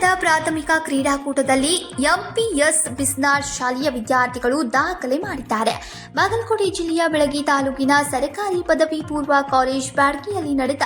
ಪ್ರಾಥಮಿಕ ಕ್ರೀಡಾಕೂಟದಲ್ಲಿ ಎಂಪಿಎಸ್ ಬಿಸ್ನಾರ್ ಶಾಲೆಯ ವಿದ್ಯಾರ್ಥಿಗಳು ದಾಖಲೆ ಮಾಡಿದ್ದಾರೆ. ಬಾಗಲಕೋಟೆ ಜಿಲ್ಲೆಯ ಬೆಳಗಿ ತಾಲೂಕಿನ ಸರ್ಕಾರಿ ಪದವಿ ಪೂರ್ವ ಕಾಲೇಜ್ ಬ್ಯಾಡ್ಗಿಯಲ್ಲಿ ನಡೆದ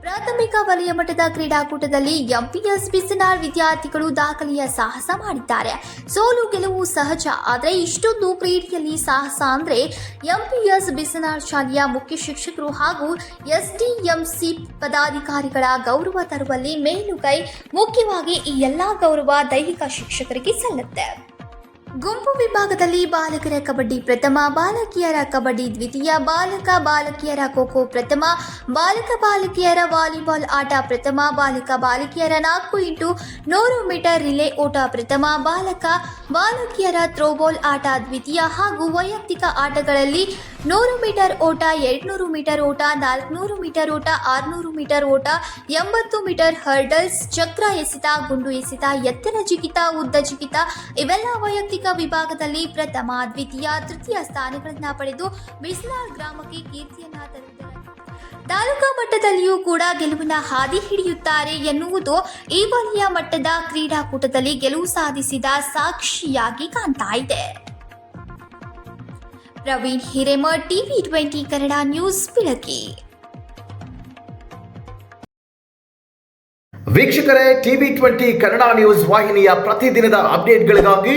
ಪ್ರಾಥಮಿಕ ವಲಯ ಮಟ್ಟದ ಕ್ರೀಡಾಕೂಟದಲ್ಲಿ ಎಂಪಿಎಸ್ ಬಿಸ್ನಾಳ್ ವಿದ್ಯಾರ್ಥಿಗಳು ದಾಖಲೆಯ ಸಾಹಸ ಮಾಡಿದ್ದಾರೆ. ಸೋಲು ಗೆಲುವು ಸಹಜ, ಆದರೆ ಇಷ್ಟೊಂದು ಕ್ರೀಡೆಯಲ್ಲಿ ಸಾಹಸ ಅಂದ್ರೆ ಎಂಪಿಎಸ್ ಬಿಸ್ನಾರ್ ಶಾಲೆಯ ಮುಖ್ಯ ಶಿಕ್ಷಕರು ಹಾಗೂ ಎಸ್ಡಿಎಂಸಿ ಪದಾಧಿಕಾರಿಗಳ ಗೌರವ ತರುವಲ್ಲಿ ಮೇಲುಗೈ ಮುಖ್ಯವಾಗಿ ಈ ಎಲ್ಲಾ ಗೌರವ ದೈಹಿಕ ಶಿಕ್ಷಕರಿಗೆ ಸಲ್ಲುತ್ತೆ. ಗುಂಪು ವಿಭಾಗದಲ್ಲಿ ಬಾಲಕರ ಕಬಡ್ಡಿ ಪ್ರಥಮ, ಬಾಲಕಿಯರ ಕಬಡ್ಡಿ ದ್ವಿತೀಯ, ಬಾಲಕ, ಬಾಲಕಿಯರ ಖೋಖೋ ಪ್ರಥಮ, ಬಾಲಕ, ಬಾಲಕಿಯರ ವಾಲಿಬಾಲ್ ಆಟ ಪ್ರಥಮ, ಬಾಲಕ, ಬಾಲಕಿಯರ ನಾಲ್ಕು ಇಂಟು ನೂರು ಮೀಟರ್ ರಿಲೇ ಓಟ ಪ್ರಥಮ, ಬಾಲಕ, ಬಾಲಕಿಯರ ಥ್ರೋಬಾಲ್ ಆಟ ದ್ವಿತೀಯ ಹಾಗೂ ವೈಯಕ್ತಿಕ ಆಟಗಳಲ್ಲಿ ನೂರು ಮೀಟರ್ ಓಟ ಎರಡ್ನೂರು ಮೀಟರ್ ಓಟ, ನಾಲ್ಕುನೂರು ಮೀಟರ್ ಓಟ, ಆರುನೂರು ಮೀಟರ್ ಓಟ, ಎಂಬತ್ತು ಮೀಟರ್ ಹರ್ಡಲ್ಸ್, ಚಕ್ರ ಎಸೆತ, ಗುಂಡು ಎಸೆತ, ಎತ್ತರ ಜಿಗಿತ, ಉದ್ದ ಜಿಗಿತ, ಇವೆಲ್ಲ ವೈಯಕ್ತಿಕ ವಿಭಾಗದಲ್ಲಿ ಪ್ರಥಮ, ದ್ವಿತೀಯ, ತೃತೀಯ ಸ್ಥಾನಗಳನ್ನು ಪಡೆದು ಬಿಸ್ಲಾರ್ ಗ್ರಾಮಕ್ಕೆ ಕೀರ್ತಿಯನ್ನ ತರುತ್ತಾರೆ ತಾಲೂಕಾ ಮಟ್ಟದಲ್ಲಿಯೂ ಕೂಡ ಗೆಲುವಿನ ಹಾದಿ ಹಿಡಿಯುತ್ತಾರೆ ಎನ್ನುವುದು ಈ ಬಾರಿಯ ಮಟ್ಟದ ಕ್ರೀಡಾಕೂಟದಲ್ಲಿ ಗೆಲುವು ಸಾಧಿಸಿದ ಸಾಕ್ಷಿಯಾಗಿ ಕಾಣ್ತಾ ಇದೆ. Praveen Hiremath TV twenty Kannada news ಬೆಳಕಿ ವೀಕ್ಷಕರೇ, ಟಿವಿ ಟ್ವೆಂಟಿ ಕನ್ನಡ ನ್ಯೂಸ್ ವಾಹಿನಿಯ ಪ್ರತಿದಿನದ ಅಪ್ಡೇಟ್ಗಳಿಗಾಗಿ